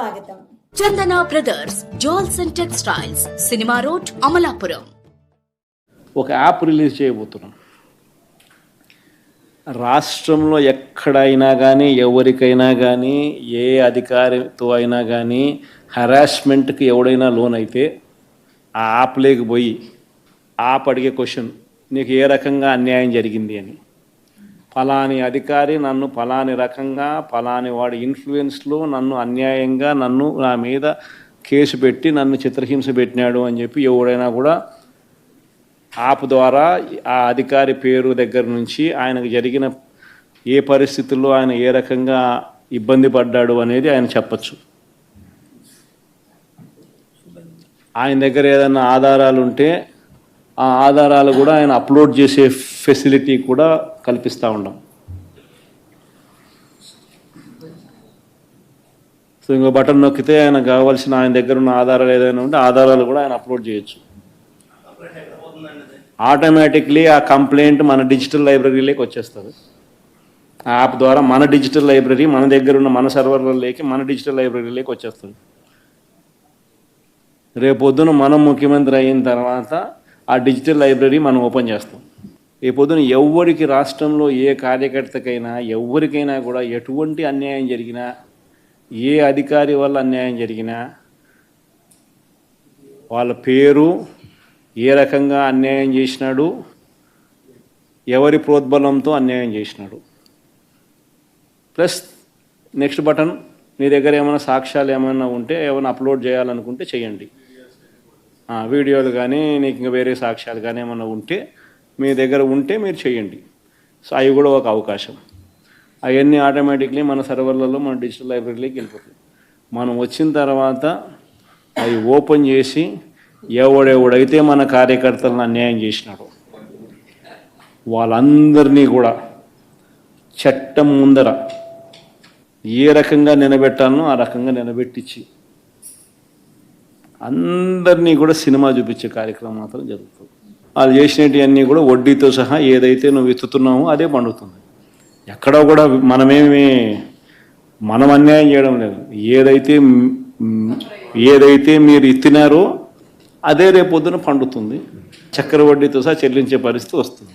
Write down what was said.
స్వాగతం. Chandana brothers jewels and textiles cinema road Amalapuram. ఒక app release చేయబోతున్నాం. రాష్ట్రంలో ఎక్కడైనా కానీ ఎవరికైనా కానీ ఏ అధికారితో అయినా కానీ హరాస్మెంట్కి ఎవడైనా లోన్ అయితే ఆ యాప్లోకి పోయి యాప్ అడిగే క్వశ్చన్ నీకు ఏ రకంగా అన్యాయం జరిగింది అని. ఫలాని అధికారి నన్ను ఫలాని రకంగా ఫలాని వాడి ఇన్ఫ్లుయెన్స్లో నన్ను అన్యాయంగా నన్ను నా మీద కేసు పెట్టి నన్ను చిత్రహింస పెట్టినాడు అని చెప్పి ఎవడైనా కూడా యాప్ ద్వారా ఆ అధికారి పేరు దగ్గర నుంచి ఆయనకు జరిగిన ఏ పరిస్థితుల్లో ఆయన ఏ రకంగా ఇబ్బంది పడ్డాడు అనేది ఆయన చెప్పచ్చు. ఆయన దగ్గర ఏదైనా ఆధారాలు ఉంటే ఆ ఆధారాలు కూడా ఆయన అప్లోడ్ చేసే ఫెసిలిటీ కూడా కల్పిస్తూ ఉన్నాం సో ఇంకో బటన్ నొక్కితే ఆయన కావాల్సిన ఆయన దగ్గర ఉన్న ఆధారాలు ఏదైనా ఉంటే ఆధారాలు కూడా ఆయన అప్లోడ్ చేయొచ్చు. ఆటోమేటిక్లీ ఆ కంప్లైంట్ మన డిజిటల్ లైబ్రరీలోకి వచ్చేస్తుంది. ఆ యాప్ ద్వారా మన డిజిటల్ లైబ్రరీ మన దగ్గర ఉన్న మన సర్వర్లలోకి మన డిజిటల్ లైబ్రరీలోకి వచ్చేస్తుంది. రేపొద్దున మనం ముఖ్యమంత్రి అయిన తర్వాత ఆ డిజిటల్ లైబ్రరీ మనం ఓపెన్ చేస్తాం. రేపొద్దున ఎవరికి రాష్ట్రంలో ఏ కార్యకర్తకైనా ఎవరికైనా కూడా ఎటువంటి అన్యాయం జరిగినా ఏ అధికారి వల్ల అన్యాయం జరిగినా వాళ్ళ పేరు ఏ రకంగా అన్యాయం చేసినాడు ఎవరి ప్రోద్బలంతో అన్యాయం చేసినాడు. ప్లస్ నెక్స్ట్ బటన్ మీ దగ్గర ఏమైనా సాక్ష్యాలు ఏమైనా ఉంటే ఏమైనా అప్లోడ్ చేయాలనుకుంటే చేయండి. వీడియోలు కానీ నీకు ఇంకా వేరే సాక్ష్యాలు కానీ ఏమైనా ఉంటే మీ దగ్గర ఉంటే మీరు చేయండి. సో అవి కూడా ఒక అవకాశం. అవన్నీ ఆటోమేటిక్లీ మన సర్వర్లలో మన డిజిటల్ లైబ్రరీలోకి వెళ్ళిపోతుంది మనం వచ్చిన తర్వాత అవి ఓపెన్ చేసి ఎవడెవడైతే మన కార్యకర్తలను అన్యాయం చేసినాడు వాళ్ళందరినీ కూడా చట్టం ముందర ఏ రకంగా నిలబెట్టాలనో ఆ రకంగా నిలబెట్టించి అందరినీ కూడా సినిమా చూపించే కార్యక్రమం మాత్రం జరుగుతుంది. వాళ్ళు చేసినవన్నీ కూడా వడ్డీతో సహా ఏదైతే నువ్వు విత్తుతున్నావో అదే పండుతుంది. ఎక్కడో కూడా మనమేమి మనం అన్యాయం చేయడం లేదు. ఏదైతే ఏదైతే మీరు ఇత్తినారో అదే రేపొద్దున పండుతుంది. చక్కెర వడ్డీతో సహా చెల్లించే పరిస్థితి వస్తుంది.